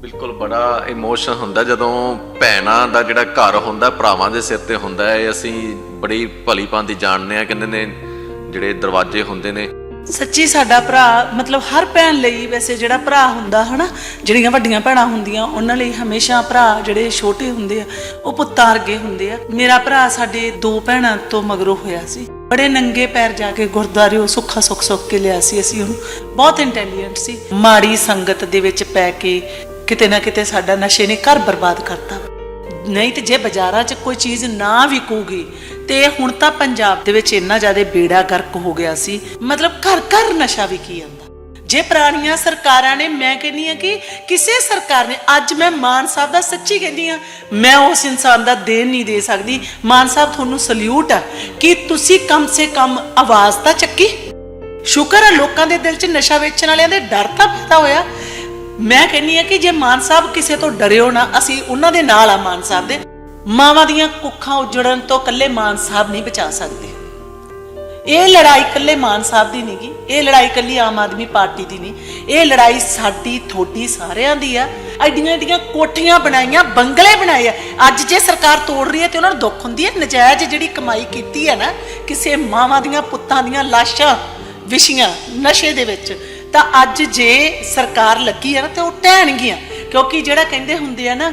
ਬਿਲਕੁਲ ਬੜਾ ਇਮੋਸ਼ਨ ਹੁੰਦਾ ਜਦੋਂ ਭੈਣਾਂ ਦਾ ਜਿਹੜਾ ਘਰ ਹੁੰਦਾ, ਭਰਾਵਾਂ ਦੇ ਸਿਰ ਤੇ ਹੁੰਦਾ ਹੈ ਅਸੀਂ ਬੜੀ ਭਲੀ ਭਾਂਤੀ ਜਾਣਦੇ ਆ ਕਹਿੰਦੇ ਨੇ ਜਿਹੜੇ ਦਰਵਾਜ਼ੇ ਹੁੰਦੇ ਨੇ। ਸੱਚੀ ਸਾਡਾ ਭਰਾ, ਮਤਲਬ ਹਰ ਭੈਣ ਲਈ ਵੈਸੇ ਜਿਹੜਾ ਭਰਾ ਹੁੰਦਾ ਹਨਾ, ਜਿਹੜੀਆਂ ਵੱਡੀਆਂ ਭੈਣਾਂ ਹੁੰਦੀਆਂ, ਉਹਨਾਂ ਲਈ ਹਮੇਸ਼ਾ ਭਰਾ ਜਿਹੜੇ ਛੋਟੇ ਹੁੰਦੇ ਆ, ਉਹ ਪੁੱਤਾਂ ਵਰਗੇ ਹੁੰਦੇ ਆ। ਮੇਰਾ ਭਰਾ ਸਾਡੇ ਦੋ ਭੈਣਾਂ ਤੋਂ ਮਗਰੋਂ ਹੋਇਆ ਸੀ। ਬੜੇ ਨੰਗੇ ਪੈਰ ਜਾ ਕੇ ਗੁਰਦੁਆਰੇ ਉਹ ਸੁੱਖਾ ਸੁੱਖ ਸੁੱਖ ਕੇ ਲਿਆ ਸੀ, ਅਸੀਂ ਉਹਨੂੰ। ਬਹੁਤ ਇੰਟੈਲੀਜੈਂਟ ਸੀ। ਮਾੜੀ ਸੰਗਤ ਦੇ ਵਿੱਚ ਪੈ ਕੇ ਕਿਤੇ ਨਾ ਕਿਤੇ ਸਾਡਾ ਨਸ਼ੇ ਨੇ ਘਰ ਬਰਬਾਦ ਕਰਤਾ। ਨਹੀਂ ਤੇ ਜੇ ਬਾਜ਼ਾਰਾਂ 'ਚ ਕੋਈ ਚੀਜ਼ ਨਾ ਵਿਕੂਗੀ, ਤੇ ਹੁਣ ਤਾਂ ਪੰਜਾਬ ਦੇ ਵਿੱਚ ਇੰਨਾ ਜ਼ਿਆਦਾ ਬੇੜਾ ਗਰਕ ਹੋ ਗਿਆ ਸੀ। ਮਤਲਬ ਘਰ ਘਰ ਨਸ਼ਾ ਵਿਕੀ ਜਾਂਦਾ। ਜੇ ਪੁਰਾਣੀਆਂ ਸਰਕਾਰਾਂ ਨੇ, ਮੈਂ ਕਹਿੰਦੀ ਆ ਕਿ ਕਿਸੇ ਸਰਕਾਰ ਨੇ, ਅੱਜ ਮੈਂ ਮਾਨ ਸਾਹਿਬ ਦਾ ਸੱਚੀ ਕਹਿੰਦੀ ਆ ਮੈਂ ਉਸ ਇਨਸਾਨ ਦਾ ਦੇਣ ਨਹੀਂ ਦੇ ਸਕਦੀ। ਮਾਨ ਸਾਹਿਬ, ਤੁਹਾਨੂੰ ਸਲੂਟ ਆ ਕਿ ਤੁਸੀਂ ਕਮ ਸੇ ਕਮ ਆਵਾਜ਼ ਤਾਂ ਚੱਕੀ। ਸ਼ੁਕਰ ਆ, ਲੋਕਾਂ ਦੇ ਦਿਲ 'ਚ ਨਸ਼ਾ ਵੇਚਣ ਵਾਲਿਆਂ ਦੇ ਡਰ ਤਾਂ ਪੈਦਾ ਹੋਇਆ। ਮੈਂ ਕਹਿੰਨੀ ਆ ਕਿ ਜੇ ਮਾਨ ਸਾਹਿਬ ਕਿਸੇ ਤੋਂ ਡਰਿਓ ਨਾ, ਅਸੀਂ ਉਹਨਾਂ ਦੇ ਨਾਲ ਆ ਮਾਨ ਸਾਹਿਬ ਦੇ। ਮਾਵਾਂ ਦੀਆਂ ਕੁੱਖਾਂ ਉਜੜਨ ਤੋਂ ਇਕੱਲੇ ਮਾਨ ਸਾਹਿਬ ਨਹੀਂ ਬਚਾ ਸਕਦੇ। ਇਹ ਲੜਾਈ ਇਕੱਲੇ ਮਾਨ ਸਾਹਿਬ ਦੀ ਨਹੀਂਗੀ, ਇਹ ਲੜਾਈ ਇਕੱਲੀ ਆਮ ਆਦਮੀ ਪਾਰਟੀ ਦੀ ਨਹੀਂ। ਇਹ ਲੜਾਈ ਸਾਡੀ ਥੋੜੀ ਸਾਰਿਆਂ ਦੀ ਆ। ਐਡੀਆਂ ਐਡੀਆਂ ਕੋਠੀਆਂ ਬਣਾਈਆਂ, ਬੰਗਲੇ ਬਣਾਏ ਆ। ਅੱਜ ਜੇ ਸਰਕਾਰ ਤੋੜ ਰਹੀ ਹੈ ਤੇ ਉਹਨਾਂ ਨੂੰ ਦੁੱਖ ਹੁੰਦੀ ਹੈ। ਨਜਾਇਜ਼ ਜਿਹੜੀ ਕਮਾਈ ਕੀਤੀ ਹੈ ਨਾ, ਕਿਸੇ ਮਾਵਾਂ ਦੀਆਂ ਪੁੱਤਾਂ ਦੀਆਂ ਲਾਸ਼ਾਂ, ਵਿਸ਼ੀਆਂ ਨਸ਼ੇ ਦੇ ਵਿੱਚ ਤਾਂ ਅੱਜ ਜੇ ਸਰਕਾਰ ਲੱਗੀ ਹੈ ਨਾ ਤੇ ਉਹ ਟਹਿਣਗੀਆਂ, ਕਿਉਂਕਿ ਜਿਹੜਾ ਕਹਿੰਦੇ ਹੁੰਦੇ ਆ ਨਾ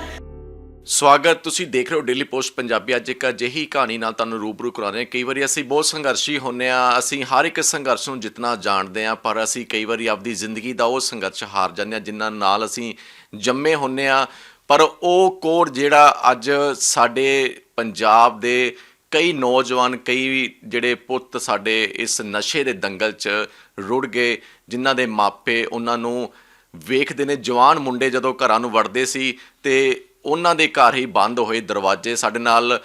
ਸਵਾਗਤ, ਤੁਸੀਂ ਦੇਖ ਰਹੇ ਹੋ ਡੇਲੀ ਪੋਸਟ ਪੰਜਾਬੀ। ਅੱਜ ਇੱਕ ਅਜਿਹੀ ਕਹਾਣੀ ਨਾਲ ਤੁਹਾਨੂੰ ਰੂਬਰੂ ਕਰਾਉਂਦੇ ਹਾਂ। ਕਈ ਵਾਰੀ ਅਸੀਂ ਬਹੁਤ ਸੰਘਰਸ਼ੀ ਹੁੰਨੇ ਆ ਅਸੀਂ ਹਰ ਇੱਕ ਸੰਘਰਸ਼ ਨੂੰ ਜਿੱਤਣਾ ਜਾਣਦੇ ਆ ਪਰ ਅਸੀਂ ਕਈ ਵਾਰੀ ਆਪਦੀ ਜ਼ਿੰਦਗੀ ਦਾ ਉਹ ਸੰਘਰਸ਼ ਹਾਰ ਜਾਂਦੇ ਆ ਜਿਨ੍ਹਾਂ ਨਾਲ ਅਸੀਂ ਜੰਮੇ ਹੁੰਨੇ ਆ ਪਰ ਉਹ ਕੋਰ ਜਿਹੜਾ ਅੱਜ ਸਾਡੇ ਪੰਜਾਬ ਦੇ ਕਈ ਨੌਜਵਾਨ, ਕਈ ਜਿਹੜੇ ਪੁੱਤ ਸਾਡੇ ਇਸ ਨਸ਼ੇ ਦੇ ਦੰਗਲ 'ਚ ਰੁੜ ਗਏ, ਜਿਨ੍ਹਾਂ ਦੇ ਮਾਪੇ ਉਹਨਾਂ ਨੂੰ ਵੇਖਦੇ ਨੇ। ਜਵਾਨ ਮੁੰਡੇ ਜਦੋਂ ਘਰਾਂ ਨੂੰ ਵੜਦੇ ਸੀ ਤੇ ਉਹਨਾਂ ਦੇ ਘਰ ਹੀ ਬੰਦ ਹੋਏ ਦਰਵਾਜ਼ੇ। ਸਾਡੇ ਨਾਲ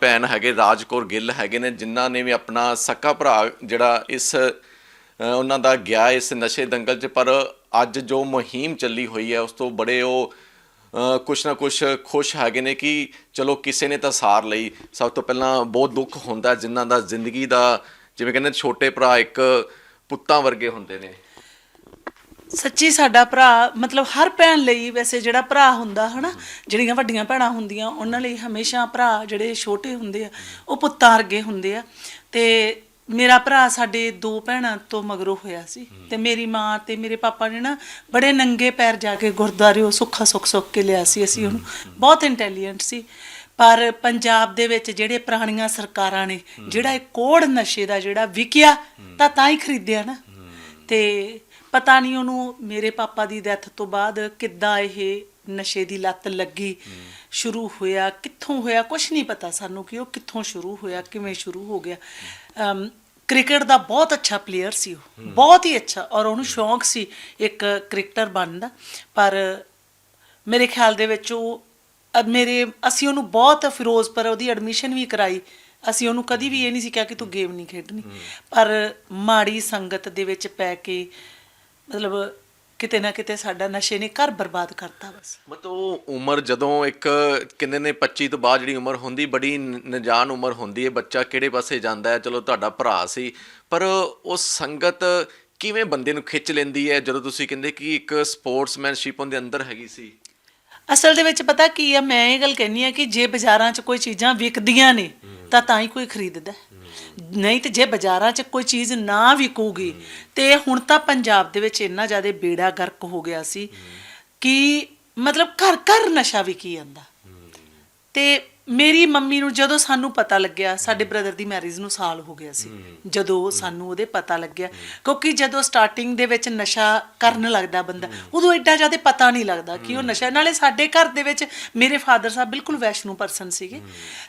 ਭੈਣ ਹੈਗੇ ਰਾਜਕੌਰ ਗਿੱਲ ਹੈਗੇ ਨੇ, ਜਿਨ੍ਹਾਂ ਨੇ ਵੀ ਆਪਣਾ ਸੱਕਾ ਭਰਾ ਜਿਹੜਾ ਇਸ ਉਹਨਾਂ ਦਾ ਗਿਆ ਇਸ ਨਸ਼ੇ ਦੰਗਲ 'ਚ। ਪਰ ਅੱਜ ਜੋ ਮੁਹਿੰਮ ਚੱਲੀ ਹੋਈ ਹੈ, ਉਸ ਤੋਂ ਬੜੇ ਉਹ ਕੁਛ ਨਾ ਕੁਛ ਖੁਸ਼ ਹੈਗੇ ਨੇ ਕਿ ਚਲੋ ਕਿਸੇ ਨੇ ਤਾਂ ਸਾਰ ਲਈ। ਸਭ ਤੋਂ ਪਹਿਲਾਂ ਬਹੁਤ ਦੁੱਖ ਹੁੰਦਾ ਜਿਨ੍ਹਾਂ ਦਾ ਜ਼ਿੰਦਗੀ ਦਾ, ਜਿਵੇਂ ਕਹਿੰਦੇ ਛੋਟੇ ਭਰਾ ਇੱਕ ਪੁੱਤਾਂ ਵਰਗੇ ਹੁੰਦੇ ਨੇ। ਸੱਚੀ ਸਾਡਾ ਭਰਾ ਮਤਲਬ ਹਰ ਭੈਣ ਲਈ ਵੈਸੇ ਜਿਹੜਾ ਭਰਾ ਹੁੰਦਾ ਹਨਾ, ਜਿਹੜੀਆਂ ਵੱਡੀਆਂ ਭੈਣਾਂ ਹੁੰਦੀਆਂ, ਉਹਨਾਂ ਲਈ ਹਮੇਸ਼ਾ ਭਰਾ ਜਿਹੜੇ ਛੋਟੇ ਹੁੰਦੇ ਆ, ਉਹ ਪੁੱਤਾਂ ਵਰਗੇ ਹੁੰਦੇ ਆ। ਤੇ ਮੇਰਾ ਭਰਾ ਸਾਡੇ ਦੋ ਭੈਣਾਂ ਤੋਂ ਮਗਰੋਂ ਹੋਇਆ ਸੀ ਤੇ ਮੇਰੀ ਮਾਂ ਤੇ ਮੇਰੇ ਪਾਪਾ ਨੇ ਨਾ ਬੜੇ ਨੰਗੇ ਪੈਰ ਜਾ ਕੇ ਗੁਰਦੁਆਰੇ ਉਹ ਸੁੱਖਾ ਸੁੱਖ ਸੁੱਖ ਕੇ ਲਿਆ ਸੀ ਅਸੀਂ ਉਹਨੂੰ। ਬਹੁਤ ਇੰਟੈਲੀਜੈਂਟ ਸੀ। ਪਰ ਪੰਜਾਬ ਦੇ ਵਿੱਚ ਜਿਹੜੇ ਪੁਰਾਣੀਆਂ ਸਰਕਾਰਾਂ ਨੇ ਜਿਹੜਾ ਇਹ ਕੋੜ ਨਸ਼ੇ ਦਾ ਜਿਹੜਾ ਵਿਕਿਆ ਤਾਂ ਤਾਂ ਹੀ ਖਰੀਦਿਆ ਨਾ। ਤੇ ਪਤਾ ਨਹੀਂ ਉਹਨੂੰ ਮੇਰੇ ਪਾਪਾ ਦੀ ਡੈਥ ਤੋਂ ਬਾਅਦ ਕਿੱਦਾਂ ਇਹ ਨਸ਼ੇ ਦੀ ਲੱਤ ਲੱਗੀ ਸ਼ੁਰੂ ਹੋਇਆ ਕਿੱਥੋਂ ਹੋਇਆ ਕੁਝ ਨਹੀਂ ਪਤਾ ਸਾਨੂੰ ਕਿ ਉਹ ਕਿੱਥੋਂ ਸ਼ੁਰੂ ਹੋਇਆ ਕਿਵੇਂ ਸ਼ੁਰੂ ਹੋ ਗਿਆ। ਕ੍ਰਿਕਟ ਦਾ ਬਹੁਤ ਅੱਛਾ ਪਲੇਅਰ ਸੀ ਉਹ ਬਹੁਤ ਹੀ ਅੱਛਾ ਔਰ ਉਹਨੂੰ ਸ਼ੌਂਕ ਸੀ ਇੱਕ ਕ੍ਰਿਕਟਰ ਬਣਨ ਦਾ। ਪਰ ਮੇਰੇ ਖਿਆਲ ਦੇ ਵਿੱਚ ਉਹ ਮੇਰੇ ਅਸੀਂ ਉਹਨੂੰ ਬਹੁਤ ਫਿਰੋਜ਼ਪੁਰ ਉਹਦੀ ਐਡਮਿਸ਼ਨ ਵੀ ਕਰਾਈ। ਅਸੀਂ ਉਹਨੂੰ ਕਦੀ ਵੀ ਇਹ ਨਹੀਂ ਸੀ ਕਿਹਾ ਕਿ ਤੂੰ ਗੇਮ ਨਹੀਂ ਖੇਡਣੀ। ਪਰ ਮਾੜੀ ਸੰਗਤ ਦੇ ਵਿੱਚ ਪੈ ਕੇ ਮਤਲਬ ਕਿਤੇ ਨਾ ਕਿਤੇ ਸਾਡਾ ਨਸ਼ੇ ਨੇ ਘਰ ਬਰਬਾਦ ਕਰਤਾ ਬਸ। ਮਤਲਬ ਉਹ ਉਮਰ ਜਦੋਂ ਇੱਕ ਕਹਿੰਦੇ ਨੇ 25 ਤੋਂ ਬਾਅਦ ਜਿਹੜੀ ਉਮਰ ਹੁੰਦੀ, ਬੜੀ ਨ- ਨਜਾਨ ਉਮਰ ਹੁੰਦੀ ਹੈ, ਬੱਚਾ ਕਿਹੜੇ ਪਾਸੇ ਜਾਂਦਾ ਹੈ, ਚਲੋ ਤੁਹਾਡਾ ਭਰਾ ਸੀ। ਪਰ ਉਹ ਸੰਗਤ ਕਿਵੇਂ ਬੰਦੇ ਨੂੰ ਖਿੱਚ ਲੈਂਦੀ ਹੈ, ਜਦੋਂ ਤੁਸੀਂ ਕਹਿੰਦੇ ਕਿ ਇੱਕ ਸਪੋਰਟਸਮੈਨਸ਼ਿਪ ਉਹਦੇ ਅੰਦਰ ਹੈਗੀ ਸੀ? ਅਸਲ ਦੇ ਵਿੱਚ ਪਤਾ ਕੀ ਆ, ਮੈਂ ਇਹ ਗੱਲ ਕਹਿੰਨੀ ਆ ਕਿ ਜੇ ਬਾਜ਼ਾਰਾਂ 'ਚ ਕੋਈ ਚੀਜ਼ਾਂ ਵਿਕਦੀਆਂ ਨੇ, ਤਾਂ ਤਾਂ ਹੀ ਕੋਈ ਖਰੀਦਦਾ ਹੈ। ਨਹੀਂ ਤੇ ਜੇ ਬਾਜ਼ਾਰਾਂ 'ਚ ਕੋਈ ਚੀਜ਼ ਨਾ ਵਿਕੂਗੀ, ਤੇ ਹੁਣ ਤਾਂ ਪੰਜਾਬ ਦੇ ਵਿੱਚ ਇੰਨਾ ਜ਼ਿਆਦਾ ਬੇੜਾ ਗਰਕ ਹੋ ਗਿਆ ਸੀ ਕਿ ਮਤਲਬ ਘਰ ਘਰ ਨਸ਼ਾ ਵਿਕੀ ਜਾਂਦਾ ਤੇ ਮੇਰੀ ਮੰਮੀ ਨੂੰ ਜਦੋਂ ਸਾਨੂੰ ਪਤਾ ਲੱਗਿਆ ਸਾਡੇ ਬ੍ਰਦਰ ਦੀ ਮੈਰਿਜ ਨੂੰ ਸਾਲ ਹੋ ਗਿਆ ਸੀ। ਜਦੋਂ ਸਾਨੂੰ ਉਹਦੇ ਪਤਾ ਲੱਗਿਆ। ਕਿਉਂਕਿ ਜਦੋਂ ਸਟਾਰਟਿੰਗ ਦੇ ਵਿੱਚ ਨਸ਼ਾ ਕਰਨ ਲੱਗਦਾ ਬੰਦਾ ਉਦੋਂ ਐਡਾ ਜ਼ਿਆਦਾ ਪਤਾ ਨਹੀਂ ਲੱਗਦਾ ਕਿ ਉਹ ਨਸ਼ਾ। ਨਾਲੇ ਸਾਡੇ ਘਰ ਦੇ ਵਿੱਚ ਮੇਰੇ ਫਾਦਰ ਸਾਹਿਬ ਬਿਲਕੁਲ ਵੈਸ਼ਨੂ ਪਰਸਨ ਸੀਗੇ।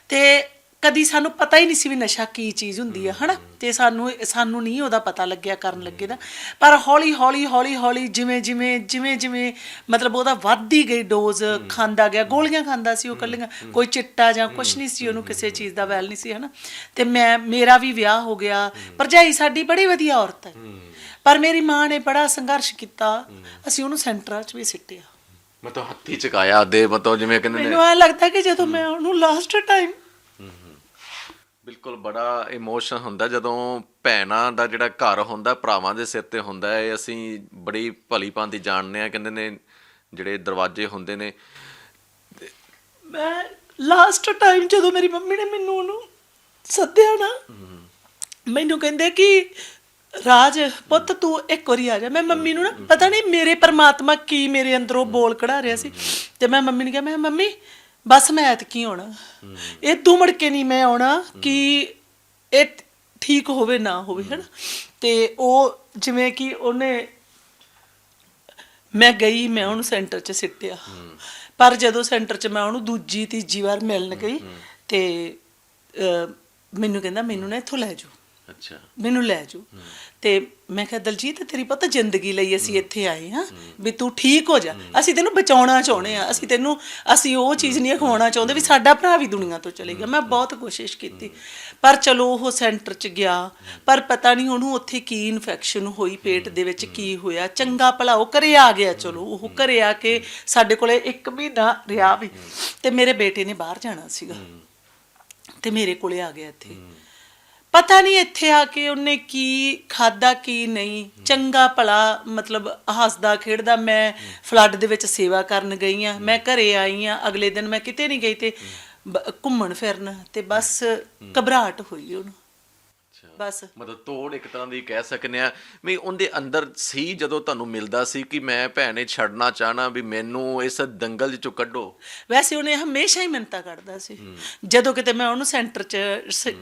ਤੇ ਕਦੀ ਸਾਨੂੰ ਪਤਾ ਹੀ ਨਹੀਂ ਸੀ ਵੀ ਨਸ਼ਾ ਕੀ ਚੀਜ਼ ਹੁੰਦੀ ਆ ਹਨਾ? ਤੇ ਸਾਨੂੰ ਸਾਨੂੰ ਨਹੀਂ ਉਹਦਾ ਪਤਾ ਲੱਗਿਆ ਕਰਨ ਲੱਗੇ ਦਾ ਪਰ ਹੌਲੀ ਹੌਲੀ ਹੌਲੀ ਹੌਲੀ ਜਿਵੇਂ ਜਿਵੇਂ ਜਿਵੇਂ ਜਿਵੇਂ ਮਤਲਬ ਉਹਦਾ ਵੱਧਦੀ ਗਈ ਡੋਜ਼ ਖਾਂਦਾ ਗਿਆ ਗੋਲੀਆਂ ਖਾਂਦਾ ਸੀ ਉਹ ਕੱਲੀਆਂ ਕੋਈ ਚਿੱਟਾ ਜਾਂ ਕੁਛ ਨਹੀਂ ਸੀ ਉਹਨੂੰ ਕਿਸੇ ਚੀਜ਼ ਦਾ ਵੈਲ ਨਹੀਂ ਸੀ ਹਨਾ? ਤੇ ਮੈਂ ਮੇਰਾ ਵੀ ਵਿਆਹ ਹੋ ਗਿਆ। ਭਰਜਾਈ ਸਾਡੀ ਬੜੀ ਵਧੀਆ ਔਰਤ ਹੈ। ਪਰ ਮੇਰੀ ਮਾਂ ਨੇ ਬੜਾ ਸੰਘਰਸ਼ ਕੀਤਾ। ਅਸੀਂ ਉਹਨੂੰ ਸੈਂਟਰਾਂ 'ਚ ਵੀ ਸਿੱਟਿਆ। ਮਤਲਬ ਹੱਥੀ ਚਕਾਇਆ ਦੇ ਮਤਲਬ ਜਿਵੇਂ ਕਹਿੰਦੇ ਨੇ ਮੈਨੂੰ ਐ ਲੱਗਦਾ ਕਿ ਜਦੋਂ ਮੈਂ ਉਹਨੂੰ ਲਾਸਟ ਟਾਈਮ ਬਿਲਕੁਲ ਬੜਾ ਇਮੋਸ਼ਨ ਹੁੰਦਾ ਜਦੋਂ ਭੈਣਾਂ ਦਾ ਜਿਹੜਾ ਘਰ ਹੁੰਦਾ, ਭਰਾਵਾਂ ਦੇ ਸਿਰ ਤੇ ਹੁੰਦਾ ਹੈ ਅਸੀਂ ਬੜੀ ਭਲੀ ਭਾਂਤੀ ਜਾਣਦੇ ਆ ਕਹਿੰਦੇ ਨੇ ਜਿਹੜੇ ਦਰਵਾਜ਼ੇ ਹੁੰਦੇ ਨੇ। ਮੈਂ ਲਾਸਟ ਟਾਈਮ ਜਦੋਂ ਮੇਰੀ ਮੰਮੀ ਨੇ ਮੈਨੂੰ ਉਹਨੂੰ ਸੱਦਿਆ ਨਾ, ਮੈਨੂੰ ਕਹਿੰਦੇ ਕਿ, ਰਾਜ, ਪੁੱਤ ਤੂੰ ਇੱਕ ਵਾਰੀ ਆ ਜਾ। ਮੈਂ ਮੰਮੀ ਨੂੰ ਨਾ, ਪਤਾ ਨਹੀਂ ਮੇਰੇ ਪਰਮਾਤਮਾ ਕੀ ਮੇਰੇ ਅੰਦਰੋਂ ਬੋਲ ਕਢਾ ਰਿਹਾ ਸੀ। ਤੇ ਮੈਂ ਮੰਮੀ ਨੂੰ ਕਿਹਾ, ਮੈਂ ਮੰਮੀ ਬਸ ਮੈਂ ਐਤਕੀ ਆਉਣਾ ਇਹ ਤੂੰ ਮੁੜ ਕੇ ਨਹੀਂ ਮੈਂ ਆਉਣਾ ਕਿ ਇਹ ਠੀਕ ਹੋਵੇ ਨਾ ਹੋਵੇ ਹਨਾ? ਤੇ ਉਹ ਜਿਵੇਂ ਕਿ ਉਹਨੇ ਮੈਂ ਗਈ ਮੈਂ ਉਹਨੂੰ ਸੈਂਟਰ 'ਚ ਸਿੱਟਿਆ। ਪਰ ਜਦੋਂ ਸੈਂਟਰ 'ਚ ਮੈਂ ਉਹਨੂੰ ਦੂਜੀ ਤੀਜੀ ਵਾਰ ਮਿਲਣ ਗਈ ਤੇ ਮੈਨੂੰ ਕਹਿੰਦਾ ਮੈਨੂੰ ਨਾ ਇੱਥੋਂ ਲੈ ਜਾਓ। ਅੱਛਾ। ਮੈਨੂੰ ਲੈ ਜਾਓ। ਤੇ ਮੈਂ ਕਿਹਾ, ਦਲਜੀਤ, ਤੇਰੀ ਪਤਾ ਜ਼ਿੰਦਗੀ ਲਈ ਅਸੀਂ ਇੱਥੇ ਆਏ ਹਾਂ ਵੀ ਤੂੰ ਠੀਕ ਹੋ ਜਾ। ਅਸੀਂ ਤੈਨੂੰ ਬਚਾਉਣਾ ਚਾਹੁੰਦੇ ਆ ਅਸੀਂ ਤੈਨੂੰ, ਅਸੀਂ ਉਹ ਚੀਜ਼ ਨਹੀਂ ਖਵਾਉਣਾ ਚਾਹੁੰਦੇ ਵੀ ਸਾਡਾ ਭਰਾ ਵੀ ਦੁਨੀਆ ਤੋਂ ਚਲੇ ਗਿਆ। ਮੈਂ ਬਹੁਤ ਕੋਸ਼ਿਸ਼ ਕੀਤੀ। ਪਰ ਚਲੋ, ਉਹ ਸੈਂਟਰ 'ਚ ਗਿਆ। ਪਰ ਪਤਾ ਨਹੀਂ ਉਹਨੂੰ ਉੱਥੇ ਕੀ ਇਨਫੈਕਸ਼ਨ ਹੋਈ, ਪੇਟ ਦੇ ਵਿੱਚ ਕੀ ਹੋਇਆ। ਚੰਗਾ ਭਲਾ ਉਹ ਘਰੇ ਆ ਗਿਆ। ਚਲੋ, ਉਹ ਘਰੇ ਆ ਕੇ ਸਾਡੇ ਕੋਲੇ ਇੱਕ ਮਹੀਨਾ ਰਿਹਾ ਵੀ। ਤੇ ਮੇਰੇ ਬੇਟੇ ਨੇ ਬਾਹਰ ਜਾਣਾ ਸੀਗਾ। ਤੇ ਮੇਰੇ ਕੋਲੇ ਆ ਗਿਆ ਇੱਥੇ। ਪਤਾ ਨਹੀਂ ਇੱਥੇ ਆ ਕੇ ਉਹਨੇ ਕੀ ਖਾਦਾ ਕੀ ਨਹੀਂ। ਚੰਗਾ ਭਲਾ ਮਤਲਬ ਹੱਸਦਾ ਖੇਡਦਾ ਮੈਂ ਫਲੱਡ ਦੇ ਵਿੱਚ ਸੇਵਾ ਕਰਨ ਗਈ ਆ ਮੈਂ ਘਰੇ ਆਈ ਆ ਅਗਲੇ ਦਿਨ ਮੈਂ ਕਿਤੇ ਨਹੀਂ ਗਈ ਤੇ ਬ- ਘੁੰਮਣ ਫਿਰਨ ਤੇ ਬਸ ਘਬਰਾਹਟ ਹੋਈ ਉਹਨੂੰ। ਬਸ। ਮਤਲਬ ਤੋੜ ਇੱਕ ਤਰ੍ਹਾਂ ਦੀ ਕਹਿ ਸਕਨੇ ਆ ਵੀ ਉਹਦੇ ਅੰਦਰ ਸੀ ਜਦੋਂ ਤੁਹਾਨੂੰ ਮਿਲਦਾ ਸੀ ਕਿ ਮੈਂ ਭੈਣੇ ਛੱਡਣਾ ਚਾਹਣਾ ਵੀ ਮੈਨੂੰ ਇਸ ਦੰਗਲ ਚੋਂ ਕੱਢੋ? ਵੈਸੇ ਉਹਨੇ ਹਮੇਸ਼ਾ ਹੀ ਮਿੰਤਾ ਕਰਦਾ ਸੀ। ਜਦੋਂ ਕਿਤੇ ਮੈਂ ਉਹਨੂੰ ਸੈਂਟਰ 'ਚ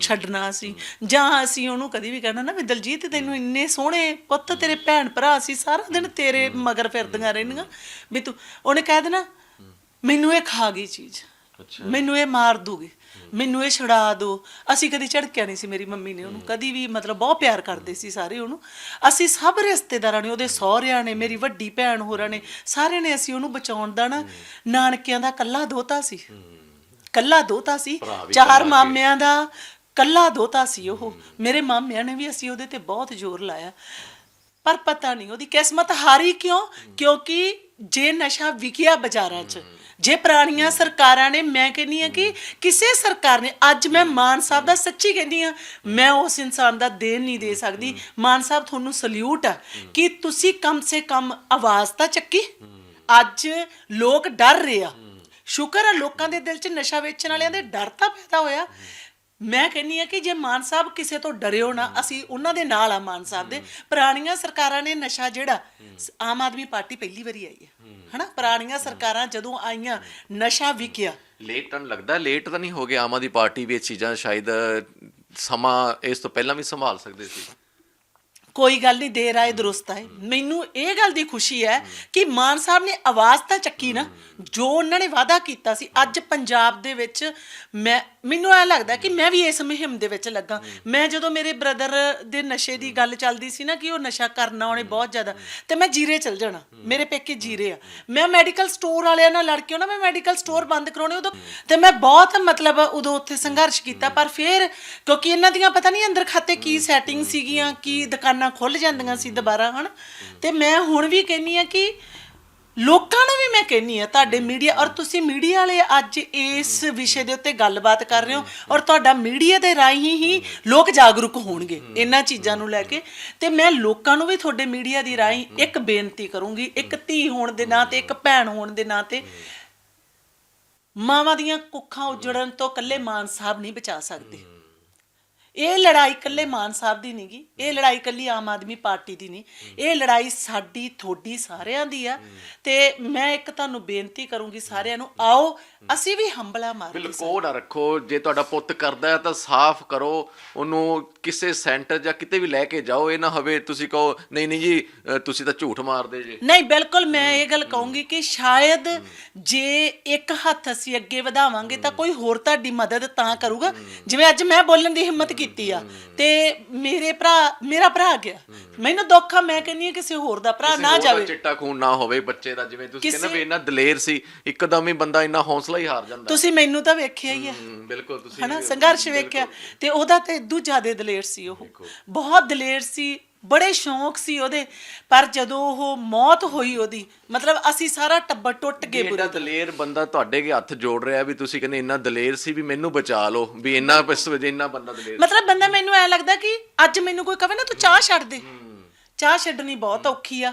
ਛੱਡਣਾ ਸੀ ਜਾਂ ਅਸੀਂ ਉਹਨੂੰ ਕਦੀ ਵੀ ਕਹਿਣਾ ਨਾ ਵੀ ਦਲਜੀਤ ਤੈਨੂੰ ਇੰਨੇ ਸੋਹਣੇ ਪੁੱਤ ਤੇਰੇ ਭੈਣ ਭਰਾ ਸੀ ਸਾਰਾ ਦਿਨ ਤੇਰੇ ਮਗਰ ਫਿਰਦੀਆਂ ਰਹਿੰਦੀਆਂ। ਵੀ ਤੂੰ ਉਹਨੇ ਕਹਿ ਦੇਣਾ ਮੈਨੂੰ ਇਹ ਖਾ ਗਈ ਚੀਜ਼। ਅੱਛਾ। ਮੈਨੂੰ ਇਹ ਮਾਰ ਦੂਗੀ। ਮੈਨੂੰ ਇਹ ਛੁਡਾ ਦੋ ਅਸੀਂ ਕਦੀ ਝੜਕਿਆ ਨਹੀਂ ਸੀ ਮੇਰੀ ਮੰਮੀ ਨੇ ਉਹਨੂੰ। ਕਦੀ ਵੀ ਮਤਲਬ ਬਹੁਤ ਪਿਆਰ ਕਰਦੇ ਸੀ ਸਾਰੇ ਉਹਨੂੰ। ਅਸੀਂ ਸਭ ਰਿਸ਼ਤੇਦਾਰਾਂ ਨੇ ਉਹਦੇ ਸਹੁਰਿਆਂ ਨੇ ਮੇਰੀ ਵੱਡੀ ਭੈਣ ਹੋਰਾਂ ਨੇ ਸਾਰਿਆਂ ਨੇ ਅਸੀਂ ਉਹਨੂੰ ਬਚਾਉਣ ਦਾ ਨਾ ਨਾਨਕਿਆਂ ਦਾ ਕੱਲਾ ਦੋਤਾ ਸੀ। ਕੱਲਾ ਦੋਤਾ ਸੀ। ਚਾਰ। ਮਾਮਿਆਂ ਦਾ ਕੱਲਾ ਦੋਤਾ ਸੀ ਉਹ। ਮੇਰੇ ਮਾਮਿਆਂ ਨੇ ਵੀ ਅਸੀਂ ਉਹਦੇ ਤੇ ਬਹੁਤ ਜ਼ੋਰ ਲਾਇਆ। ਪਰ ਪਤਾ ਨਹੀਂ ਉਹਦੀ ਕਿਸਮਤ ਹਾਰੀ ਕਿਉਂ? ਕਿਉਂਕਿ ਜੇ ਨਸ਼ਾ ਵਿਕਿਆ ਬਾਜ਼ਾਰਾਂ 'ਚ ਜੇ ਪੁਰਾਣੀਆਂ ਸਰਕਾਰਾਂ ਨੇ, ਮੈਂ ਕਹਿੰਨੀ ਆ ਕਿ ਕਿਸੇ ਸਰਕਾਰ ਨੇ, ਅੱਜ ਮੈਂ ਮਾਨ ਸਾਹਿਬ ਦਾ ਸੱਚੀ ਕਹਿੰਦੀ ਆ ਮੈਂ ਉਸ ਇਨਸਾਨ ਦਾ ਦੇਣ ਨਹੀਂ ਦੇ ਸਕਦੀ। ਮਾਨ ਸਾਹਿਬ ਤੁਹਾਨੂੰ ਸਲੂਟ ਆ। ਕਿ ਤੁਸੀਂ ਕਮ ਸੇ ਕਮ ਆਵਾਜ਼ ਤਾਂ ਚੱਕੀ? ਅੱਜ ਲੋਕ ਡਰ ਰਹੇ ਆ। ਸ਼ੁਕਰ ਆ ਲੋਕਾਂ ਦੇ ਦਿਲ 'ਚ ਨਸ਼ਾ ਵੇਚਣ ਵਾਲਿਆਂ ਦੇ ਡਰ ਤਾਂ ਪੈਦਾ ਹੋਇਆ। ਮੈਂ ਕਹਿੰਨੀ ਆ ਕਿ ਜੇ ਮਾਨ ਸਾਹਿਬ ਕਿਸੇ ਤੋਂ ਡਰਿਓ ਨਾ ਅਸੀਂ ਉਹਨਾਂ ਦੇ ਨਾਲ ਆ ਮਾਨ ਸਾਹਿਬ ਦੇ। ਪੁਰਾਣੀਆਂ ਸਰਕਾਰਾਂ ਨੇ ਨਸ਼ਾ ਜਿਹੜਾ ਆਮ ਆਦਮੀ ਪਾਰਟੀ ਪਹਿਲੀ ਵਾਰੀ ਆਈ ਹੈ। ਹਨਾ? ਪੁਰਾਣੀਆਂ ਸਰਕਾਰਾਂ ਜਦੋਂ ਆਈਆਂ ਨਸ਼ਾ ਵਿਕਿਆ। ਲੇਟ ਤਾਂ ਲੱਗਦਾ ਲੇਟ ਤਾਂ ਨਹੀਂ ਹੋ ਗਿਆ ਆਮ ਆਦਮੀ ਪਾਰਟੀ ਵੀ ਇਹ ਚੀਜ਼ਾਂ ਸ਼ਾਇਦ ਸਮਾਂ ਇਸ ਤੋਂ ਪਹਿਲਾਂ ਵੀ ਸੰਭਾਲ ਸਕਦੇ ਸੀ। ਕੋਈ ਗੱਲ ਨਹੀਂ, ਦੇਰ ਆਏ, ਦਰੁਸਤ ਆਏ। ਮੈਨੂੰ ਇਹ ਗੱਲ ਦੀ ਖੁਸ਼ੀ ਹੈ ਕਿ ਮਾਨ ਸਾਹਿਬ ਨੇ ਆਵਾਜ਼ ਤਾਂ ਚੱਕੀ ਨਾ, ਜੋ ਉਹਨਾਂ ਨੇ ਵਾਅਦਾ ਕੀਤਾ ਸੀ, ਅੱਜ ਪੰਜਾਬ ਦੇ ਵਿੱਚ ਮੈਂ, ਮੈਨੂੰ ਐ ਲੱਗਦਾ ਕਿ ਮੈਂ ਵੀ ਇਸ ਮੁਹਿੰਮ ਦੇ ਵਿੱਚ ਲੱਗਾ। ਮੈਂ ਜਦੋਂ ਮੇਰੇ ਬ੍ਰਦਰ ਦੇ ਨਸ਼ੇ ਦੀ ਗੱਲ ਚੱਲਦੀ ਸੀ ਨਾ ਕਿ ਉਹ ਨਸ਼ਾ ਕਰਨਾ ਉਹਨੇ ਬਹੁਤ ਜ਼ਿਆਦਾ, ਤੇ ਮੈਂ ਜੀਰੇ ਚਲ ਜਾਣਾ। ਮੇਰੇ ਪੇਕੇ ਜੀਰੇ ਆ। ਮੈਂ ਮੈਡੀਕਲ ਸਟੋਰ ਵਾਲਿਆਂ ਨਾਲ ਲੜ ਕੇ ਉਹਨਾਂ ਮੈਂ ਮੈਡੀਕਲ ਸਟੋਰ ਬੰਦ ਕਰਾਉਣੇ ਉਦੋਂ, ਤੇ ਮੈਂ ਬਹੁਤ ਮਤਲਬ ਉਦੋਂ ਉੱਥੇ ਸੰਘਰਸ਼ ਕੀਤਾ। ਪਰ ਫਿਰ, ਕਿਉਂਕਿ ਇਹਨਾਂ ਦੀਆਂ ਪਤਾ ਨਹੀਂ ਅੰਦਰ ਖਾਤੇ ਕੀ ਸੈਟਿੰਗ ਸੀਗੀਆਂ, ਕੀ ਦੁਕਾਨਾਂ ਖੁੱਲ ਜਾਂਦੀਆਂ ਸੀ ਦੁਬਾਰਾ, ਹਨ? ਤੇ ਮੈਂ ਹੁਣ ਵੀ ਕਹਿੰਨੀ ਆ ਕਿ ਲੋਕਾਂ ਨੂੰ ਵੀ ਮੈਂ ਕਹਿੰਨੀ ਆ ਤੁਹਾਡੇ ਮੀਡੀਆ ਔਰ ਤੁਸੀਂ ਮੀਡੀਆ ਵਾਲੇ ਅੱਜ ਇਸ ਵਿਸ਼ੇ ਦੇ ਉੱਤੇ ਗੱਲਬਾਤ ਕਰ ਰਹੇ ਹੋ ਔਰ ਤੁਹਾਡਾ ਮੀਡੀਆ ਦੇ ਰਾਹੀਂ ਹੀ ਲੋਕ ਜਾਗਰੂਕ ਹੋਣਗੇ ਇਹਨਾਂ ਚੀਜ਼ਾਂ ਨੂੰ ਲੈ ਕੇ। ਤੇ ਮੈਂ ਲੋਕਾਂ ਨੂੰ ਵੀ ਤੁਹਾਡੇ ਮੀਡੀਆ ਦੀ ਰਾਹੀਂ ਇੱਕ ਬੇਨਤੀ ਕਰੂੰਗੀ, ਇੱਕ ਧੀ ਹੋਣ ਦੇ ਨਾਂ ਤੇ, ਇੱਕ ਭੈਣ ਹੋਣ ਦੇ ਨਾਂ ਤੇ, ਮਾਵਾਂ ਦੀਆਂ ਕੁੱਖਾਂ ਉਜੜਨ ਤੋਂ ਇਕੱਲੇ ਮਾਨ ਸਾਹਿਬ ਨਹੀਂ ਬਚਾ ਸਕਦੇ। ਇਹ ਲੜਾਈ ਇਕੱਲੇ ਮਾਨ ਸਾਹਿਬ ਦੀ ਨਹੀਂਗੀ ਇਹ ਲੜਾਈ ਇਕੱਲੀ ਆਮ ਆਦਮੀ ਪਾਰਟੀ ਦੀ ਨਹੀਂ ਇਹ ਲੜਾਈ ਸਾਡੀ ਥੋੜੀ ਸਾਰਿਆਂ ਦੀ ਆ। ਤੇ ਮੈਂ ਇੱਕ ਤੁਹਾਨੂੰ ਬੇਨਤੀ ਕਰੂੰਗੀ ਸਾਰਿਆਂ ਨੂੰ, ਆਓ ਅਸੀਂ ਵੀ ਹੰਬਲਾ ਮਾਰ ਬਿਲਕੁਲ ਨਾ ਰੱਖੋ ਜੇ ਤੁਹਾਡਾ ਪੁੱਤ ਕਰਦਾ ਹੈ ਤਾਂ ਸਾਫ਼ ਕਰੋ ਉਹਨੂੰ ਕਿਸੇ ਸੈਂਟਰ ਜਾਂ ਕਿਤੇ ਵੀ ਲੈ ਕੇ ਜਾਓ ਇਹ ਨਾ ਹੋਵੇ ਤੁਸੀਂ ਕਹੋ ਨਹੀਂ ਨਹੀਂ ਜੀ ਅ, ਤੁਸੀਂ ਤਾਂ ਝੂਠ ਮਾਰਦੇ ਜੇ। ਨਹੀਂ ਬਿਲਕੁਲ ਮੈਂ ਇਹ ਗੱਲ ਕਹੂੰਗੀ ਕਿ ਸ਼ਾਇਦ ਜੇ ਇੱਕ ਹੱਥ ਅਸੀਂ ਅੱਗੇ ਵਧਾਵਾਂਗੇ ਤਾਂ ਕੋਈ ਹੋਰ ਤੁਹਾਡੀ ਮਦਦ ਤਾਂ ਕਰੂਗਾ। ਜਿਵੇਂ ਅੱਜ ਮੈਂ ਬੋਲਣ ਦੀ ਹਿੰਮਤ ਕੀਤੀ ਆ ਤੇ ਮੇਰੇ ਭਰਾ ਮੇਰਾ ਭਰਾ ਗਿਆ। ਮੈਨੂੰ ਦੁੱਖ ਆ ਮੈਂ ਕਹਿੰਨੀ ਆ ਕਿਸੇ ਹੋਰ ਦਾ ਭਰਾ ਕਿਸੇ ਨਾ ਹੋਰ ਦਾ ਜਾਵੇ। ਚਿੱਟਾ ਖੂਨ ਨਾ ਹੋਵੇ ਬੱਚੇ ਦਾ ਜਿਵੇਂ ਤੁਸੀਂ ਕਹਿੰਦੇ ਵੀ ਇੰਨਾ ਦਲੇਰ ਸੀ ਇੱਕਦਮ ਹੀ ਬੰਦਾ ਇੰਨਾ ਹੌਸਲਾ ਹੀ ਹਾਰ ਜਾਂਦਾ। ਤੁਸੀਂ ਮੈਨੂੰ ਤਾਂ ਵੇਖਿਆ ਹੀ ਹਮ, ਬਿਲਕੁਲ ਤੁਸੀਂ ਹਨਾ? ਸੰਘਰਸ਼ ਵੇਖਿਆ। ਤੇ ਉਹਦਾ ਤੇ ਇਦੂ ਜ਼ਿਆਦਾ ਦਲੇਰ ਸੀ ਉਹ। ਬਹੁਤ ਦਲੇਰ ਸੀ ਬੜੇ ਸ਼ੌਂਕ ਸੀ ਉਹਦੇ। ਪਰ ਜਦੋਂ ਉਹ ਮੌਤ ਹੋਈ ਉਹਦੀ ਮਤਲਬ ਅਸੀਂ ਸਾਰਾ ਟੱਬਰ ਟੁੱਟ ਗਏ ਇੰਨਾ ਦਲੇਰ ਬੰਦਾ ਤੁਹਾਡੇ ਕੇ ਹੱਥ ਜੋੜ ਰਿਹਾ ਵੀ ਤੁਸੀਂ ਕਹਿੰਦੇ ਇੰਨਾ ਦਲੇਰ ਸੀ ਵੀ ਮੈਨੂੰ ਬਚਾ ਲਓ ਵੀ ਇੰਨਾ ਇਸ ਵਜੇ ਇੰਨਾ ਬੰਦਾ ਦਲੇਰ ਮਤਲਬ ਬੰਦਾ ਮੈਨੂੰ ਐ ਲੱਗਦਾ ਕਿ ਅੱਜ ਮੈਨੂੰ ਕੋਈ ਕਹੇ ਨਾ ਤੂੰ ਚਾਹ ਛੱਡ ਦੇ। ਚਾਹ ਛੱਡਣੀ ਬਹੁਤ ਔਖੀ ਆ।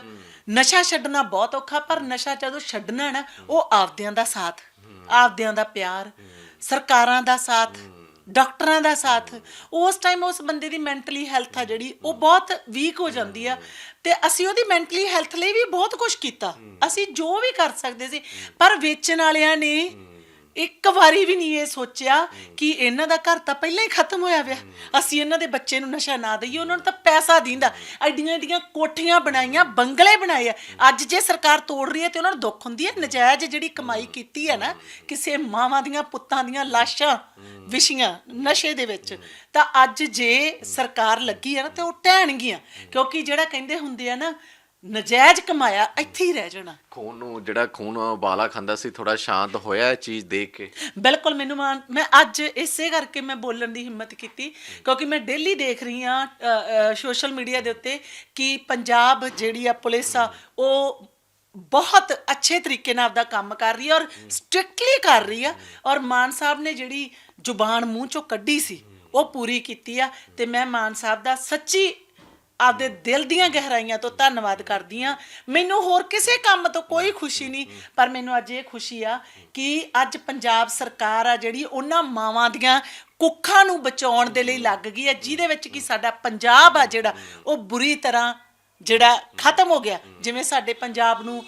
ਨਸ਼ਾ ਛੱਡਣਾ ਬਹੁਤ ਔਖਾ ਪਰ ਨਸ਼ਾ ਜਦੋਂ ਛੱਡਣਾ ਨਾ ਉਹ ਆਪਦਿਆਂ ਦਾ ਸਾਥ। ਆਪਦਿਆਂ ਦਾ ਪਿਆਰ, ਸਰਕਾਰਾਂ ਦਾ ਸਾਥ, ਡਾਕਟਰਾਂ ਦਾ ਸਾਥ। ਉਸ ਟਾਈਮ ਉਸ ਬੰਦੇ ਦੀ ਮੈਂਟਲੀ ਹੈਲਥ ਆ ਜਿਹੜੀ, ਉਹ ਬਹੁਤ ਵੀਕ ਹੋ ਜਾਂਦੀ ਆ। ਤੇ ਅਸੀਂ ਉਹਦੀ ਮੈਂਟਲੀ ਹੈਲਥ ਲਈ ਵੀ ਬਹੁਤ ਕੁਝ ਕੀਤਾ। ਅਸੀਂ ਜੋ ਵੀ ਕਰ ਸਕਦੇ ਸੀ, ਪਰ ਵੇਚਣ ਵਾਲਿਆਂ ਨੇ ਇੱਕ ਵਾਰੀ ਵੀ ਨਹੀਂ ਇਹ ਸੋਚਿਆ ਕਿ ਇਹਨਾਂ ਦਾ ਘਰ ਤਾਂ ਪਹਿਲਾਂ ਹੀ ਖਤਮ ਹੋਇਆ ਪਿਆ ਅਸੀਂ ਇਹਨਾਂ ਦੇ ਬੱਚੇ ਨੂੰ ਨਸ਼ਾ ਨਾ ਦਈਏ ਉਹਨਾਂ ਨੂੰ ਤਾਂ ਪੈਸਾ ਦਿੰਦਾ। ਐਡੀਆਂ ਐਡੀਆਂ ਕੋਠੀਆਂ ਬਣਾਈਆਂ ਬੰਗਲੇ ਬਣਾਏ ਆ। ਅੱਜ ਜੇ ਸਰਕਾਰ ਤੋੜ ਰਹੀ ਹੈ ਤੇ ਉਹਨਾਂ ਨੂੰ ਦੁੱਖ ਹੁੰਦੀ ਹੈ। ਨਜਾਇਜ਼ ਜਿਹੜੀ ਕਮਾਈ ਕੀਤੀ ਹੈ ਨਾ ਕਿਸੇ ਮਾਵਾਂ ਦੀਆਂ ਪੁੱਤਾਂ ਦੀਆਂ ਲਾਸ਼ਾਂ ਵਿਸ਼ੀਆਂ ਨਸ਼ੇ ਦੇ ਵਿੱਚ ਤਾਂ ਅੱਜ ਜੇ ਸਰਕਾਰ ਲੱਗੀ ਹੈ ਨਾ ਤੇ ਉਹ ਟਹਿਣਗੀਆਂ। ਕਿਉਂਕਿ ਜਿਹੜਾ ਕਹਿੰਦੇ ਹੁੰਦੇ ਆ ਨਾ ਨਜਾਇਜ਼ ਕਮਾਇਆ ਇੱਥੇ ਹੀ ਰਹਿ ਜਾਣਾ। ਖੂਨ ਨੂੰ ਜਿਹੜਾ ਖੂਨ ਉਬਾਲਾ ਖਾਂਦਾ ਸੀ ਥੋੜਾ ਸ਼ਾਂਤ ਹੋਇਆ ਇਹ ਚੀਜ਼ ਦੇਖ ਕੇ। ਬਿਲਕੁਲ ਮੈਨੂੰ ਮਾਣ ਮੈਂ ਅੱਜ ਇਸੇ ਕਰਕੇ ਮੈਂ ਬੋਲਣ ਦੀ ਹਿੰਮਤ ਕੀਤੀ ਕਿਉਂਕਿ ਮੈਂ ਡੇਲੀ ਦੇਖ ਰਹੀ ਆ ਸੋਸ਼ਲ ਮੀਡੀਆ ਦੇ ਉੱਤੇ ਕਿ ਪੰਜਾਬ ਜਿਹੜੀ ਆ ਪੁਲਿਸ ਆ ਉਹ ਬਹੁਤ ਅੱਛੇ ਤਰੀਕੇ ਨਾਲ ਆਪਦਾ ਕੰਮ ਕਰ ਰਹੀ ਹੈ ਔਰ ਸਟ੍ਰਿਕਟਲੀ ਕਰ ਰਹੀ ਆ। ਔਰ ਮਾਨ ਸਾਹਿਬ ਨੇ ਜਿਹੜੀ ਜ਼ੁਬਾਨ ਮੂੰਹ ਚੋਂ ਕੱਢੀ ਸੀ ਉਹ ਪੂਰੀ ਕੀਤੀ ਆ ਤੇ ਮੈਂ ਮਾਨ ਸਾਹਿਬ ਦਾ ਸੱਚੀ ਆਪਦੇ ਦਿਲ ਦੀਆਂ ਗਹਿਰਾਈਆਂ ਤੋਂ ਧੰਨਵਾਦ ਕਰਦੀ ਆ ਮੈਨੂੰ ਹੋਰ ਕਿਸੇ ਕੰਮ ਤੋਂ ਕੋਈ ਖੁਸ਼ੀ ਨਹੀਂ, ਪਰ ਮੈਨੂੰ ਅੱਜ ਇਹ ਖੁਸ਼ੀ ਆ ਕਿ ਅੱਜ ਪੰਜਾਬ ਸਰਕਾਰ ਆ ਜਿਹੜੀ ਉਹਨਾਂ ਮਾਵਾਂ ਦੀਆਂ ਕੁੱਖਾਂ ਨੂੰ ਬਚਾਉਣ ਦੇ ਲਈ ਲੱਗ ਗਈ ਹੈ, ਜਿਹਦੇ ਵਿੱਚ ਕਿ ਸਾਡਾ ਪੰਜਾਬ ਆ ਜਿਹੜਾ, ਉਹ ਬੁਰੀ ਤਰ੍ਹਾਂ ਜਿਹੜਾ ਖਤਮ ਹੋ ਗਿਆ। ਜਿਵੇਂ ਸਾਡੇ ਪੰਜਾਬ ਨੂੰ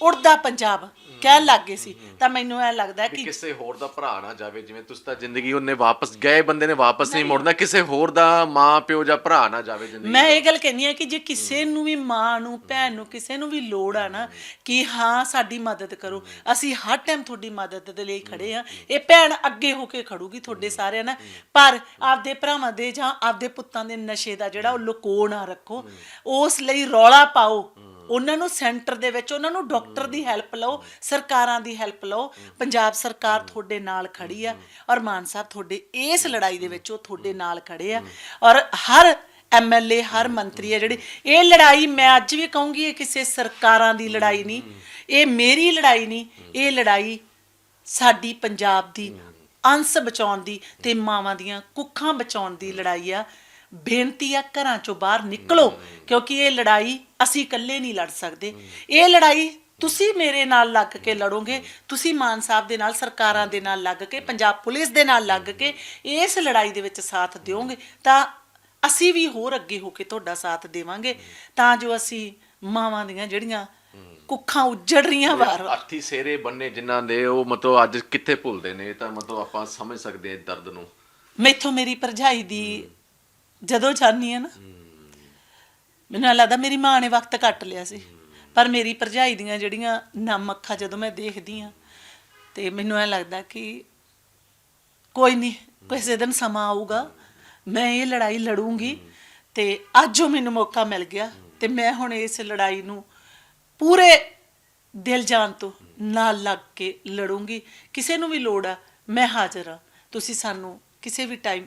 ਉੜਦਾ ਪੰਜਾਬ। ਕਹਿਣ ਲੱਗ ਗਏ ਸੀ ਤਾਂ ਮੈਨੂੰ ਇਹ ਲੱਗਦਾ ਕਿ ਕਿ ਕਿਸੇ ਹੋਰ ਦਾ ਭਰਾ ਨਾ ਜਾਵੇ ਜਿਵੇਂ ਤੁਸੀਂ ਤਾਂ ਜ਼ਿੰਦਗੀ ਉਹਨੇ ਵਾਪਸ ਗਏ ਬੰਦੇ ਨੇ ਵਾਪਸ ਨਹੀਂ ਮੁੜਨਾ ਕਿਸੇ ਹੋਰ ਦਾ ਮਾਂ ਪਿਓ ਜਾਂ ਭਰਾ ਨਾ ਜਾਵੇ ਜ਼ਿੰਦਗੀ ਮੈਂ ਇਹ ਗੱਲ ਕਹਿੰਦੀ ਆ ਕਿ ਜੇ ਕਿਸੇ ਨੂੰ ਵੀ ਮਾਂ ਨੂੰ ਭੈਣ ਨੂੰ ਕਿਸੇ ਨੂੰ ਵੀ ਲੋੜ ਆ ਨਾ ਕਿ ਹਾਂ ਸਾਡੀ ਮਦਦ ਕਰੋ। ਅਸੀਂ ਹਰ ਟਾਈਮ ਤੁਹਾਡੀ ਮਦਦ ਦੇ ਲਈ ਖੜੇ ਆ ਇਹ ਭੈਣ ਅੱਗੇ ਹੋ ਕੇ ਖੜੂਗੀ ਤੁਹਾਡੇ ਸਾਰਿਆਂ ਨਾਲ। ਪਰ ਆਪਦੇ ਭਰਾਵਾਂ ਦੇ ਜਾਂ ਆਪਦੇ ਪੁੱਤਾਂ ਦੇ ਨਸ਼ੇ ਦਾ ਜਿਹੜਾ ਉਹ ਲੁਕੋ ਨਾ ਰੱਖੋ। ਉਸ ਲਈ ਰੌਲਾ ਪਾਓ। ਉਹਨਾਂ ਨੂੰ ਸੈਂਟਰ ਦੇ ਵਿੱਚ, ਉਹਨਾਂ ਨੂੰ ਡਾਕਟਰ ਦੀ ਹੈਲਪ ਲਓ, ਸਰਕਾਰਾਂ ਦੀ ਹੈਲਪ ਲਓ। ਪੰਜਾਬ ਸਰਕਾਰ ਤੁਹਾਡੇ ਨਾਲ ਖੜੀ ਆ ਔਰ ਮਾਨ ਸਾਹਿਬ ਤੁਹਾਡੇ, ਇਸ ਲੜਾਈ ਦੇ ਵਿੱਚ ਉਹ ਤੁਹਾਡੇ ਨਾਲ ਖੜੇ ਆ। ਔਰ ਹਰ ਐਮਐਲਏ ਹਰ ਮੰਤਰੀ ਹੈ ਜਿਹੜੇ, ਇਹ ਲੜਾਈ ਮੈਂ ਅੱਜ ਵੀ ਕਹੂੰਗੀ, ਇਹ ਕਿਸੇ ਸਰਕਾਰਾਂ ਦੀ ਲੜਾਈ ਨਹੀਂ, ਇਹ ਮੇਰੀ ਲੜਾਈ ਨਹੀਂ, ਇਹ ਲੜਾਈ ਸਾਡੀ ਪੰਜਾਬ ਦੀ ਅੰਸ ਬਚਾਉਣ ਦੀ ਤੇ ਮਾਵਾਂ ਦੀਆਂ ਕੁੱਖਾਂ ਬਚਾਉਣ ਦੀ ਲੜਾਈ ਆ। ਬੇਨਤੀ ਆ ਘਰਾਂ ਚੋਂ ਬਾਹਰ ਨਿਕਲੋ ਕਿਉਂਕਿ ਇਹ ਲੜਾਈ ਅਸੀਂ ਇਕੱਲੇ ਨਹੀਂ ਲੜ ਸਕਦੇ। ਇਹ ਲੜਾਈ ਤੁਸੀਂ ਮੇਰੇ ਨਾਲ ਲੱਗ ਕੇ ਲੜੋਗੇ ਤੁਸੀਂ ਮਾਨ ਸਾਹਿਬ ਦੇ ਨਾਲ ਸਰਕਾਰਾਂ ਦੇ ਨਾਲ ਲੱਗ ਕੇ ਪੰਜਾਬ ਪੁਲਿਸ ਦੇ ਨਾਲ ਲੱਗ ਕੇ ਇਸ ਲੜਾਈ ਦੇ ਵਿੱਚ ਸਾਥ ਦਿਓਗੇ ਤਾਂ ਅਸੀਂ ਵੀ ਹੋਰ ਅੱਗੇ ਹੋ ਕੇ ਤੁਹਾਡਾ ਸਾਥ ਦੇਵਾਂਗੇ। ਤਾਂ ਜੋ ਅਸੀਂ ਮਾਵਾਂ ਦੀਆਂ ਜਿਹੜੀਆਂ ਕੁੱਖਾਂ ਉੱਜੜ ਰਹੀਆਂ ਵਾਰ ਅੱਠੀ ਸੇਰੇ ਬੰਨੇ ਜਿਨ੍ਹਾਂ ਦੇ ਉਹ ਮਤਲਬ ਅੱਜ ਕਿੱਥੇ ਭੁੱਲਦੇ ਨੇ ਇਹ ਤਾਂ ਮਤਲਬ ਆਪਾਂ ਸਮਝ ਸਕਦੇ ਹਾਂ ਦਰਦ ਨੂੰ। ਮੈਥੋਂ ਮੇਰੀ ਭਰਜਾਈ ਦੀ ਜਦੋਂ ਜਾਨੀ ਆ ਨਾ। ਮੈਨੂੰ ਐਂ ਲੱਗਦਾ ਮੇਰੀ ਮਾਂ ਨੇ ਵਕਤ ਕੱਟ ਲਿਆ ਸੀ। ਪਰ ਮੇਰੀ ਭਰਜਾਈ ਦੀਆਂ ਜਿਹੜੀਆਂ ਨਮ ਅੱਖਾਂ ਜਦੋਂ ਮੈਂ ਦੇਖਦੀ ਆ, ਤੇ ਮੈਨੂੰ ਐਂ ਲੱਗਦਾ ਕਿ ਕੋਈ ਨਹੀਂ ਕਿਸੇ ਦਿਨ ਸਮਾਂ ਆਊਗਾ, ਮੈਂ ਇਹ ਲੜਾਈ ਲੜੂੰਗੀ ਤੇ ਅੱਜ ਉਹ ਮੈਨੂੰ ਮੌਕਾ ਮਿਲ ਗਿਆ ਤੇ ਮੈਂ ਹੁਣ ਇਸ ਲੜਾਈ ਨੂੰ ਪੂਰੇ ਦਿਲ ਜਾਨ ਤੋਂ ਨਾਲ ਲੱਗ ਕੇ ਲੜੂੰਗੀ। ਕਿਸੇ ਨੂੰ ਵੀ ਲੋੜ ਆ, ਮੈਂ ਹਾਜ਼ਰ ਆ। ਤੁਸੀਂ ਸਾਨੂੰ ਕਿਸੇ ਵੀ ਟਾਈਮ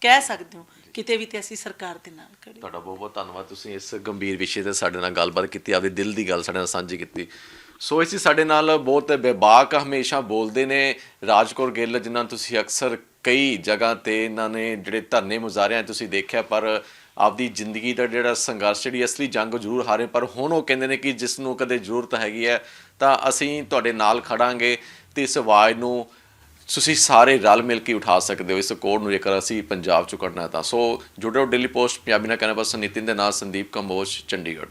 ਕਹਿ ਸਕਦੇ ਹੋ। ਕਿਤੇ ਵੀ ਤੇ ਅਸੀਂ ਸਰਕਾਰ ਦੇ ਨਾਲ ਖੜੇ ਤੁਹਾਡਾ ਬਹੁਤ ਬਹੁਤ ਧੰਨਵਾਦ। ਤੁਸੀਂ ਇਸ ਗੰਭੀਰ ਵਿਸ਼ੇ ਤੇ ਸਾਡੇ ਨਾਲ ਗੱਲਬਾਤ ਕੀਤੀ, ਆਪਦੇ ਦਿਲ ਦੀ ਗੱਲ ਸਾਡੇ ਨਾਲ ਸਾਂਝੀ ਕੀਤੀ। ਸੋ ਇਸੀ ਸਾਡੇ ਨਾਲ ਬਹੁਤ ਬੇਬਾਕ ਹਮੇਸ਼ਾ ਬੋਲਦੇ ਨੇ ਰਾਜਕੌਰ ਗਿੱਲ, ਜਿਨ੍ਹਾਂ ਤੁਸੀਂ ਅਕਸਰ ਕਈ ਜਗ੍ਹਾ ਤੇ ਇਹਨਾਂ ਨੇ ਜਿਹੜੇ ਧਰਨੇ ਮੁਜ਼ਾਹਰਿਆਂ ਤੁਸੀਂ ਦੇਖਿਆ, ਪਰ ਆਪਦੀ ਜ਼ਿੰਦਗੀ ਦਾ ਜਿਹੜਾ ਸੰਘਰਸ਼, ਜਿਹੜੀ ਅਸਲੀ ਜੰਗ ਜ਼ਰੂਰ ਹਾਰੇ, ਪਰ ਹੁਣ ਉਹ ਕਹਿੰਦੇ ਨੇ ਕਿ ਜਿਸ ਨੂੰ ਕਦੇ ਜ਼ਰੂਰਤ ਹੈਗੀ ਹੈ, ਤਾਂ ਅਸੀਂ ਤੁਹਾਡੇ ਨਾਲ ਖੜਾਂਗੇ ਤੇ ਇਸ ਆਵਾਜ਼ ਨੂੰ ਤੁਸੀਂ ਸਾਰੇ ਰਲ ਮਿਲ ਕੇ ਉਠਾ ਸਕਦੇ ਹੋ ਇਸ ਕੋਡ ਨੂੰ, ਜੇਕਰ ਅਸੀਂ ਪੰਜਾਬ 'ਚੋਂ ਕੱਢਣਾ ਤਾਂ। ਸੋ ਜੁੜੋ ਡੇਲੀ ਪੋਸਟ, ਪੰਜਾਬੀ ਨਾਲ ਕਹਿਣਾ ਬਸ ਨਿਤਿਨ ਦੇ ਨਾਲ ਸੰਦੀਪ ਕੰਬੋਜ, ਚੰਡੀਗੜ੍ਹ।